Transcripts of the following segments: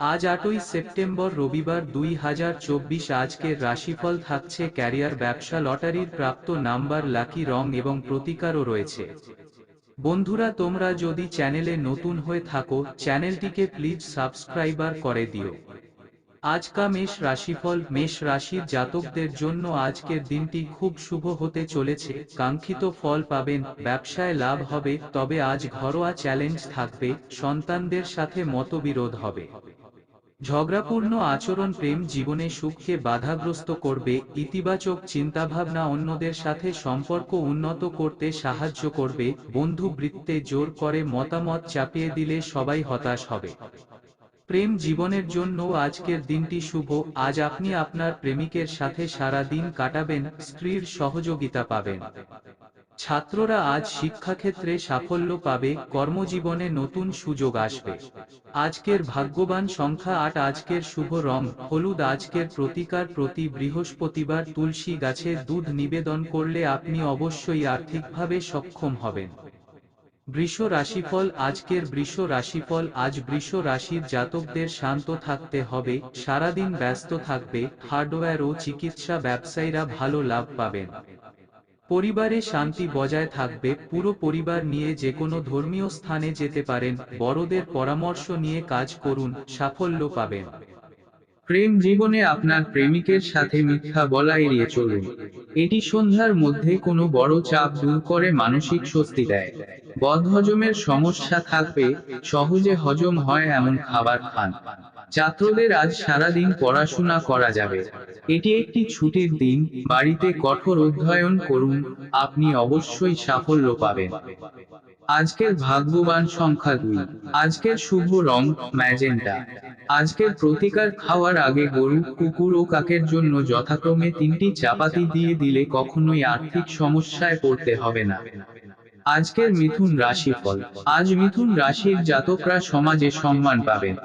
আজ আটই সেপ্টেম্বর রবিবার দুই হাজার চব্বিশ আজকের রাশিফল থাকছে ক্যারিয়ার ব্যবসা লটারির প্রাপ্ত নাম্বার, লাকি রং এবং প্রতিকারও রয়েছে। বন্ধুরা, তোমরা যদি চ্যানেলে নতুন হয়ে থাকো, চ্যানেলটিকে প্লিজ সাবস্ক্রাইবার করে দিও। আজকা মেষ রাশিফল, মেষ রাশির জাতকদের জন্য আজকের দিনটি খুব শুভ হতে চলেছে। কাঙ্ক্ষিত ফল পাবেন, ব্যবসায় লাভ হবে, তবে আজ ঘরোয়া চ্যালেঞ্জ থাকবে, সন্তানদের সাথে মতবিরোধ হবে। ঝগড়াপূর্ণ আচরণ প্রেম জীবনে সুখকে বাধাগ্রস্ত করবে, ইতিবাচক চিন্তাভাবনা অন্যদের সাথে সম্পর্ক উন্নত করতে সাহায্য করবে বন্ধু বৃত্তে জোর করে মতামত চাপিয়ে দিলে সবাই হতাশ হবে। প্রেম জীবনের জন্য আজকের দিনটি শুভ, আজ আপনি আপনার প্রেমিকের সাথে সারা দিন কাটাবেন, স্ত্রীর সহযোগিতা পাবেন। ছাত্ররা আজ শিক্ষাক্ষেত্রে সাফল্য পাবে, কর্মজীবনে নতুন সুযোগ আসবে। আজকের ভাগ্যবান সংখ্যা আট, আজকের শুভ রং, হলুদ, আজকের প্রতিকার প্রতি বৃহস্পতিবার তুলসী গাছের দুধ নিবেদন করলে আপনি অবশ্যই আর্থিকভাবে সক্ষম হবেন। বৃষ রাশিফল, আজকের বৃষ রাশিফল, আজ বৃষ রাশির জাতকদের শান্ত থাকতে হবে, সারাদিন ব্যস্ত থাকবে, হার্ডওয়্যার ও চিকিৎসা ব্যবসায়ীরা ভালো লাভ পাবেন। পরিবারে শান্তি বজায় থাকবে, পুরো পরিবার নিয়ে যে কোনো ধর্মীয় স্থানে যেতে পারেন, বড়দের পরামর্শ নিয়ে কাজ করুন, সাফল্য পাবেন। প্রেম জীবনে আপনার প্রেমিকের সাথে মিথ্যা বলা এড়িয়ে চলুন। এটি সন্ধ্যার মধ্যে কোনো বড় চাপ দূর করে মানসিক স্বস্তি দেয়। বদহজমের সমস্যা থাকবে, সহজে হজম হয় এমন খাবার খান। ছাত্রদের আজ সারাদিন পড়াশোনা করা যাবে। এটি একটি ছুটির দিন, বাড়িতে কঠোর অধ্যয়ন করুন, আপনি অবশ্যই সাফল্য পাবেন। আজকের ভাগ্যবান সংখ্যা দুই। আজকের শুভ রং, ম্যাজেন্টা। আজকের প্রতিকার খাওয়ার আগে গরু, কুকুর ও কাকের জন্য যথাক্রমে তিনটি চাপাতি দিয়ে দিলে কখনোই আর্থিক সমস্যায় পড়তে হবে না। আজকের মিথুন রাশি ফল আজ মিথুন রাশির জাতকরা সমাজে সম্মান পাবেন।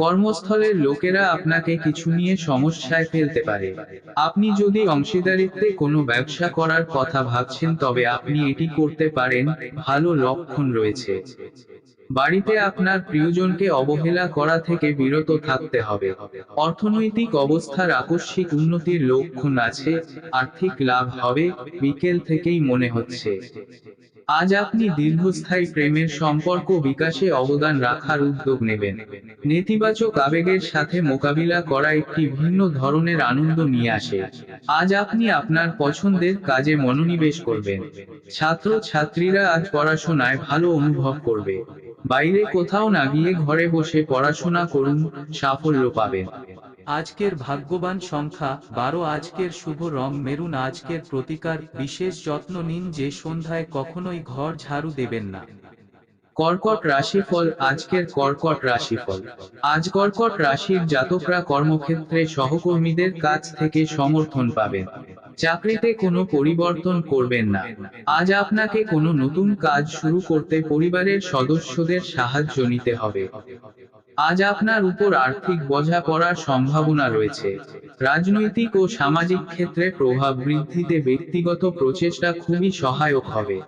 কর্মস্থলের লোকেরা আপনাকে কিছু নিয়ে সমস্যায় ফেলতে পারে। আপনি যদি অংশীদারিত্বে কোনো ব্যবসা করার কথা ভাবছেন, তবে আপনি এটি করতে পারেন। ভালো লক্ষণ রয়েছে। বাড়িতে আপনার প্রিয়জনকে অবহেলা করা থেকে বিরত থাকতে হবে। অর্থনৈতিক অবস্থার আকস্মিক উন্নতির লক্ষণ আছে। আর্থিক লাভ হবে, বিকেল থেকেই মনে হচ্ছে। আজ আপনি দীর্ঘস্থায়ী প্রেমের সম্পর্ক বিকাশে অবদান রাখার উদ্যোগ নেবেন। নেতিবাচক আবেগের সাথে মোকাবিলা করা একটি ভিন্ন ধরনের আনন্দ নিয়ে আসে। আজ আপনি আপনার পছন্দের কাজে মনোনিবেশ করবেন। ছাত্র ছাত্রীরা আজ পড়াশোনায় ভালো অনুভব করবে। বাইরে কোথাও না গিয়ে ঘরে বসে পড়াশোনা করুন, সাফল্য পাবেন। আজকের ভাগ্যবান সংখ্যা বারো, আজকের শুভ রং। মেরুন, আজকের প্রতিকার। বিশেষ যত্ন নিন যে সন্ধ্যায় কখনোই ঘর ঝাড়ু দেবেন না। কর্কট রাশিফল, আজকের কর্কট রাশিফল। আজ কর্কট রাশির জাতকরা কর্মক্ষেত্রে সহকর্মীদের কাছ থেকে সমর্থন পাবেন। চাকরিতে কোনো পরিবর্তন করবেন না। আজ আপনাকে কোনো নতুন কাজ শুরু করতে পরিবারের সদস্যদের সাহায্য নিতে হবে। আজ আপনার উপর আর্থিক বোঝা পড়ার সম্ভাবনা রয়েছে। রাজনৈতিক ও সামাজিক ক্ষেত্রে প্রভাব বৃদ্ধিতে ব্যক্তিগত প্রচেষ্টা খুবই সহায়ক হবে।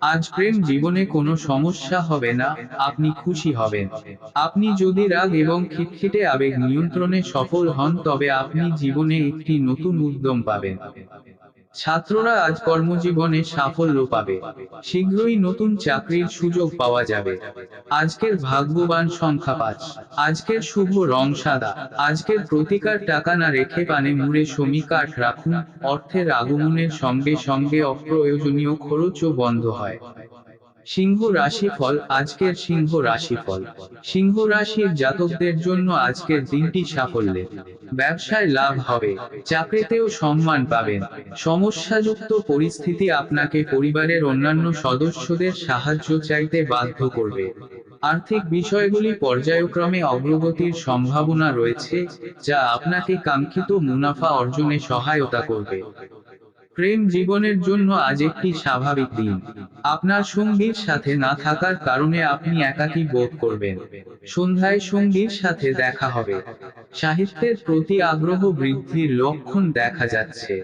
আজ প্রেম জীবনে কোনো সমস্যা হবে না, আপনি খুশি হবেন। আপনি যদি রাগ এবং খিটখিটে আবেগ নিয়ন্ত্রণে সফল হন, তবে আপনি জীবনে একটি নতুন উদ্যম পাবেন। ছাত্ররা আজ কর্মজীবনে সাফল্য পাবে। শীঘ্রই নতুন চাকরির সুযোগ পাওয়া যাবে। আজকের ভাগ্যবান সংখ্যা পাঁচ। আজকের শুভ রং সাদা। আজকের প্রতিকার টাকা না রেখে পানে মুড়ে সমী কাঠ রাখুন। অর্থের আগমনের সঙ্গে সঙ্গে অপ্রয়োজনীয় খরচও বন্ধ হয়। সিংহ রাশিফল, আজকের সিংহ রাশিফল। সিংহ রাশির জাতকদের জন্য আজকের দিনটি সাফল্যের। ব্যবসায় লাভ হবে, চাকরিতেও সম্মান পাবেন। সমস্যাযুক্ত পরিস্থিতি আপনাকে পরিবারের অন্যান্য সদস্যদের সাহায্য চাইতে বাধ্য করবে। আর্থিক বিষয়গুলি পর্যায়ক্রমে অগ্রগতির সম্ভাবনা রয়েছে, যা আপনাকে কাঙ্ক্ষিত মুনাফা অর্জনে সহায়তা করবে। প্রেম জীবনের জন্য আজ একটি স্বাভাবিক দিন। আপনার সঙ্গীর সাথে না থাকার কারণে আপনি একাকী বোধ করবেন। সন্ধ্যায় সঙ্গীর সাথে দেখা হবে। সাহিত্যের প্রতি আগ্রহ বৃদ্ধির লক্ষণ দেখা যাচ্ছে।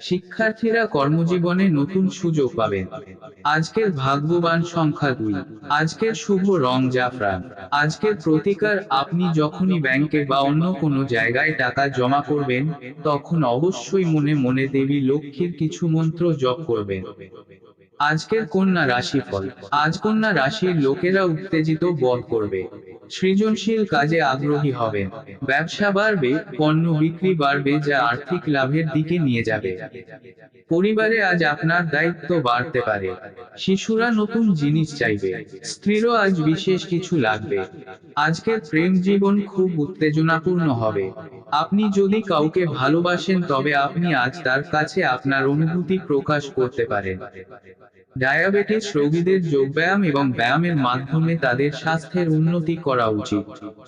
শিক্ষার্থীরা কর্মজীবনে নতুন সুযোগ পাবেন। আজকের ভাগ্যবান সংখ্যা দুই। আজকের শুভ রং জাফরান। আজকের প্রতিকার, আপনি যখনই ব্যাংকে বা অন্য কোনো জায়গায় টাকা জমা করবেন, তখন অবশ্যই মনে মনে দেবী লক্ষ্মীর কিছু মন্ত্র জপ করবেন। আজকের কন্যা রাশিফল। আজ কন্যা রাশির লোকেরা উত্তেজিত বোধ করবে। সৃজনশীল কাজে আগ্রহী হবেন ব্যবসা বাড়বে, পণ্য বিক্রি বাড়বে যা আর্থিক লাভের দিকে নিয়ে যাবে। পরিবারে আজ আপনার দায়িত্ব বাড়তে পারে। শিশুরা নতুন জিনিস চাইবে। স্ত্রীরও আজ বিশেষ কিছু লাগবে। আজকের প্রেম জীবন খুব উত্তেজনাপূর্ণ হবে। আপনি যদি কাউকে ভালোবাসেন, তবে আপনি আজ তার কাছে আপনার অনুভূতি প্রকাশ করতে পারেন। ডায়াবেটিস রোগীদের যোগব্যায়াম এবং ব্যায়ামের মাধ্যমে তাদের স্বাস্থ্যের উন্নতি করা উচিত।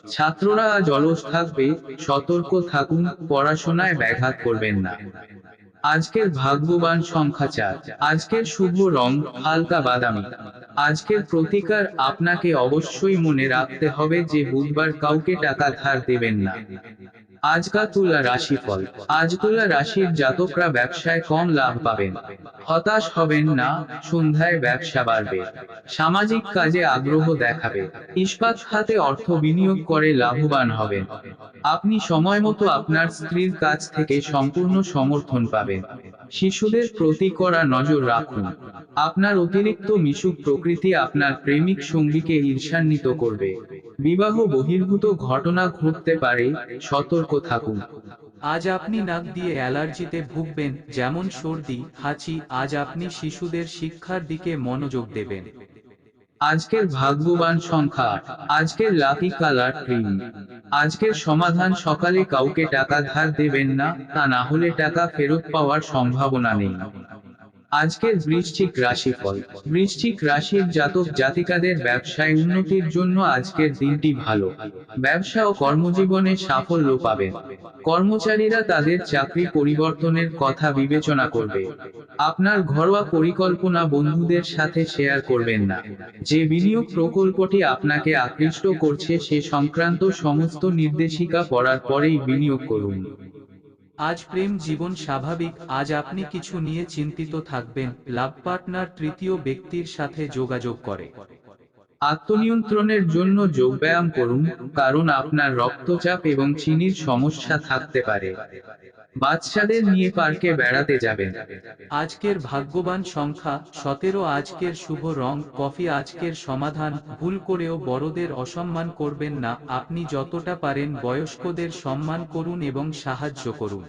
ছাত্ররা আজ অলস থাকবে, সতর্ক থাকুন, পড়াশোনায় ব্যাঘাত করবেন না। আজকের ভাগ্যবান সংখ্যা চার। আজকের শুভ রং, হালকা বাদামি। আজকের প্রতিকার আপনাকে অবশ্যই মনে রাখতে হবে যে বুধবার কাউকে টাকা ধার দেবেন না। আজকা তুলা রাশিফল। আজ তুলা রাশির জাতকরা ব্যবসায় কম লাভ পাবেন। হতাশ হবেন না, সন্ধ্যায় ব্যবসা বাড়বে। সামাজিক কাজে আগ্রহ দেখাবে। ইস্পাত খাতে অর্থ বিনিয়োগ করে লাভবান হবেন। আপনি সময় মতো আপনার স্ত্রীর কাছ থেকে সম্পূর্ণ সমর্থন পাবেন। শিশুদের প্রতি করা নজর রাখুন। আপনার অতিরিক্ত মিশুক প্রকৃতি আপনার প্রেমিক সঙ্গীকে ঈর্ষান্বিত করবে। বিবাহ বহির্ভূত ঘটনা ঘটতে পারে, সতর্ক থাকুন। আজ আপনি নাক দিয়ে অ্যালার্জিতে ভুগবেন, যেমন সর্দি, হাঁচি, আজ আপনি শিশুদের শিক্ষার দিকে মনোযোগ দেবেন। আজকের ভাগ্যবান সংখ্যা, আজকের লাকি কালার ক্রিম। আজকের সমাধান সকালে কাউকে টাকা ধার দেবেন না, তা না হলে টাকা ফেরত পাওয়ার সম্ভাবনা নেই। আজকের বৃশ্চিক রাশিফল। বৃশ্চিক রাশির জাতক জাতিকাদের ব্যবসায় উন্নতির জন্য আজকের দিনটি ভালো। ব্যবসা ও কর্মজীবনে সাফল্য পাবেন। কর্মচারীরা তাদের চাকরি পরিবর্তনের কথা বিবেচনা করবে। আপনার ঘরোয়া পরিকল্পনা বন্ধুদের সাথে শেয়ার করবেন না। যে বিনিয়োগ প্রকল্পটি আপনাকে আকৃষ্ট করছে সে সংক্রান্ত সমস্ত নির্দেশিকা পড়ার পরেই বিনিয়োগ করুন। আজ প্রেম জীবন স্বাভাবিক, আজ আপনি কিছু নিয়ে চিন্তিত থাকবেন, লাভ পার্টনার তৃতীয় ব্যক্তির সাথে যোগাযোগ করে। আত্মনিয়ন্ত্রণের জন্য যোগব্যায়াম করুন, কারণ আপনার রক্তচাপ এবং চিনির সমস্যা থাকতে পারে। বাচ্চাদের নিয়ে পার্কে বেড়াতে যাবেন। আজকের ভাগ্যবান সংখ্যা সতেরো আজকের শুভ রং কফি আজকের সমাধান ভুল করেও বড়দের অসম্মান করবেন না। আপনি যতটা পারেন বয়স্কদের সম্মান করুন এবং সাহায্য করুন।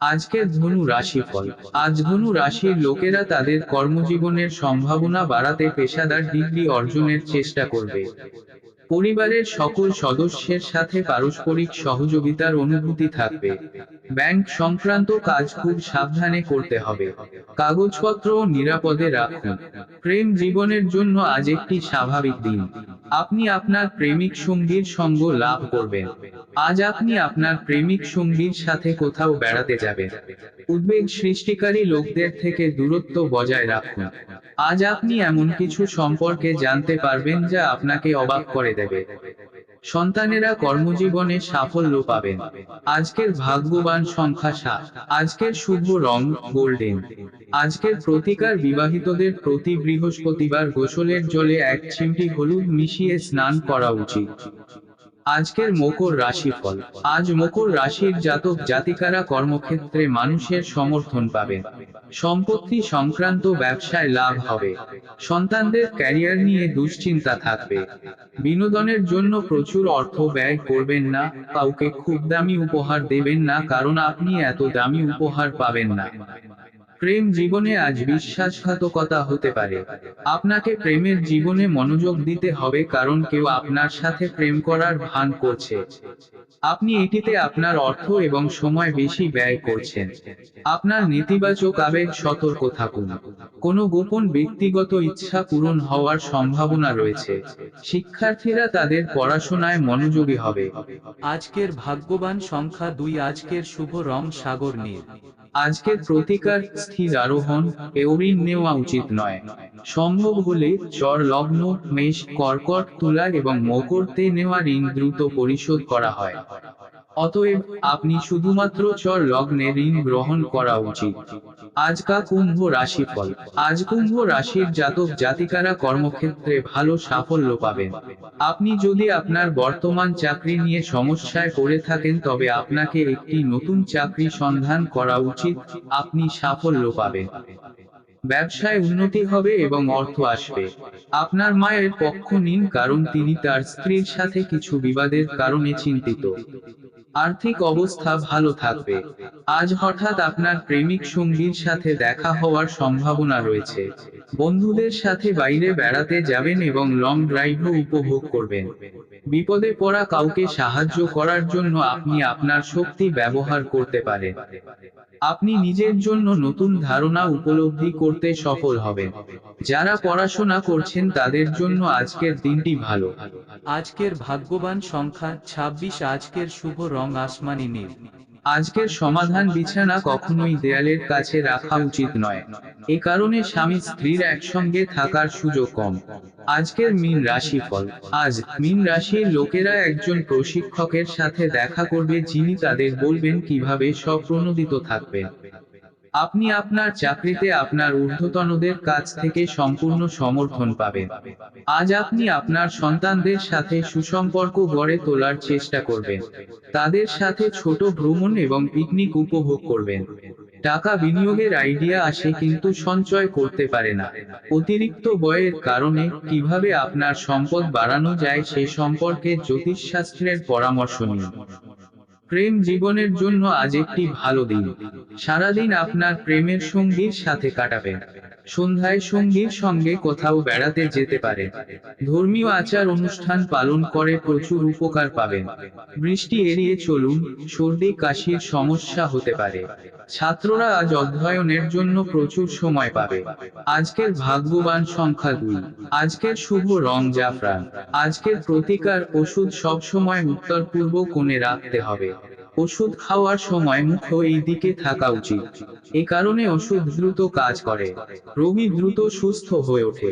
আজকের ধনু রাশিফল। আজ ধনু রাশির লোকেরা তাদের কর্মজীবনের সম্ভাবনা বাড়াতে পেশাদার ডিগ্রি অর্জনের চেষ্টা করবে। পরিবারের সকল সদস্যের সাথে পারস্পরিক সহযোগিতার অনুভূতি থাকবে। ব্যাংক সংক্রান্ত কাজ খুব সাবধানে করতে হবে। কাগজপত্র নিরাপদে রাখুন। প্রেম জীবনের জন্য আজ একটি স্বাভাবিক দিন। আপনি আপনার প্রেমিক সঙ্গীর সঙ্গ লাভ করবেন। আজ আপনি আপনার প্রেমিক সঙ্গীর সাথে কোথাও বেড়াতে যাবেন। উদ্বেগ সৃষ্টিকারী লোকদের থেকে দূরত্ব বজায় রাখুন। আজ আপনি এমন কিছু সম্পর্কে জানতে পারবেন যা আপনাকে অবাক করে দেবে। সন্তানেরা কর্মজীবনে সাফল্য পাবেন। আজকের ভাগ্যবান সংখ্যা সাত। আজকের শুভ রং গোল্ডেন। আজকের প্রতিকার বিবাহিতদের প্রতি বৃহস্পতিবার গোসলের জলে এক চিমটি হলুদ মিশিয়ে স্নান করা উচিত। আজকের মকর রাশিফল আজ মকর রাশির জাতক জাতিকারা কর্মক্ষেত্রে মানুষের সমর্থন পাবেন সম্পত্তি সংক্রান্ত ব্যবসায় লাভ হবে। সন্তানদের ক্যারিয়ার নিয়ে দুশ্চিন্তা থাকবে। বিনোদনের জন্য প্রচুর অর্থ ব্যয় করবেন না, কাউকে খুব দামি উপহার দেবেন না, কারণ আপনি এত দামি উপহার পাবেন না। প্রেম জীবনে আজ বিশ্বাসঘাতকতা হতে পারে। আপনাকে প্রেমের জীবনে মনোযোগ দিতে হবে কারণ কেউ আপনার সাথে প্রেম করার ভান করছে। আপনি এটিতে আপনার অর্থ এবং সময় বেশি ব্যয় করছেন। আপনার নেতিবাচক আবেগ সতর্ক থাকুন। কোনো গোপন ব্যক্তিগত ইচ্ছা পূরণ হওয়ার সম্ভাবনা রয়েছে। শিক্ষার্থীরা তাদের পড়াশোনায় মনোযোগী হবে। আজকের ভাগ্যবান সংখ্যা দুই, আজকের শুভ রং সাগর নীল। আজকের প্রতিকার স্থির আরোহণ এরিন নেওয়া উচিত নয়। সম্ভব হলে চর লগ্ন, মেষ, কর্কট, তুলা এবং মকরতে নেওয়া ঋণ দ্রুত পরিশোধ করা হয়। অতএব আপনি শুধুমাত্র চর লগ্নে ঋণ গ্রহণ করা উচিত। আজকা কুম্ভ রাশিফল। আজ কুম্ভ রাশির জাতক জাতিকারা কর্মক্ষেত্রে ভালো সাফল্য পাবেন। আপনি যদি আপনার বর্তমান চাকরি নিয়ে সমস্যায় পড়ে থাকেন, তবে আপনাকে একটি নতুন চাকরি সন্ধান করা উচিত। আপনি সাফল্য পাবেন। ব্যবসায় উন্নতি হবে এবং অর্থ আসবে। আপনার মায়ের পক্ষ নিন, কারণ তিনি তার স্ত্রীর সাথে কিছু বিবাদের কারণে চিন্তিত। আর্থিক অবস্থা ভালো থাকবে। আজ হঠাৎ আপনার প্রেমিক সঙ্গীর সাথে দেখা হওয়ার সম্ভাবনা রয়েছে। বন্ধুদের সাথে বাইরে বেড়াতে যাবেন এবং লং ড্রাইভও উপভোগ করবেন। বিপদে পড়া কাউকে সাহায্য করার জন্য আপনি আপনার শক্তি ব্যবহার করতে পারেন। আপনি নিজের জন্য নতুন ধারণা উপলব্ধি করতে সফল হবেন। যারা পড়াশোনা করছেন তাদের জন্য আজকের দিনটি ভালো। আজকের ভাগ্যবান সংখ্যা ছাব্বিশ, আজকের শুভ রং আসমানি নীল। আজকের সমাধান বিছানা কখনোই দেয়ালের কাছে রাখা উচিত নয়। এ কারণে স্বামী স্ত্রীর একসঙ্গে থাকার সুযোগ কম। আজকের মিন রাশি ফল আজ মিন রাশির লোকেরা একজন প্রশিক্ষকের সাথে দেখা করবে যিনি তাদের বলবেন কীভাবে স্বপ্রণোদিত থাকবেন আপনি আপনার চাকরিতে আপনার ঊর্ধ্বতনদের কাছ থেকে সম্পূর্ণ সমর্থন পাবেন। আজ আপনি আপনার সন্তানদের সাথে সুসম্পর্ক গড়ে তোলার চেষ্টা করবেন। তাদের সাথে ছোট ভ্রমণ এবং পিকনিক উপভোগ করবেন। টাকা বিনিয়োগের আইডিয়া আসে কিন্তু সঞ্চয় করতে পারে না। অতিরিক্ত ব্যয়ের কারণে কীভাবে আপনার সম্পদ বাড়ানো যায় সে সম্পর্কে জ্যোতিষশাস্ত্রের পরামর্শ নিন। প্রেম জীবনের জন্য আজ একটি ভালো দিন। সারাদিন আপনার প্রেমের সঙ্গীর সাথে কাটাবেন। সন্ধ্যায় সঙ্গীর সঙ্গে কোথাও বেড়াতে যেতে পারেন ধর্মীয় আচার অনুষ্ঠান পালন করে প্রচুর উপকার পাবেন। বৃষ্টি এড়িয়ে চলুন, সর্দি কাশির সমস্যা হতে পারে। ছাত্ররা আজ অধ্যয়নের জন্য প্রচুর সময় পাবে। আজকের ভাগ্যবান সংখ্যা দুই। আজকের শুভ রং জাফরান। আজকের প্রতিকার ওষুধ সবসময় উত্তর পূর্ব কোণে রাখতে হবে। ওষুধ খাওয়ার সময় মুখ এই দিকে থাকা উচিত। এ কারণে ওষুধ দ্রুত কাজ করে। রোগী দ্রুত সুস্থ হয়ে ওঠে।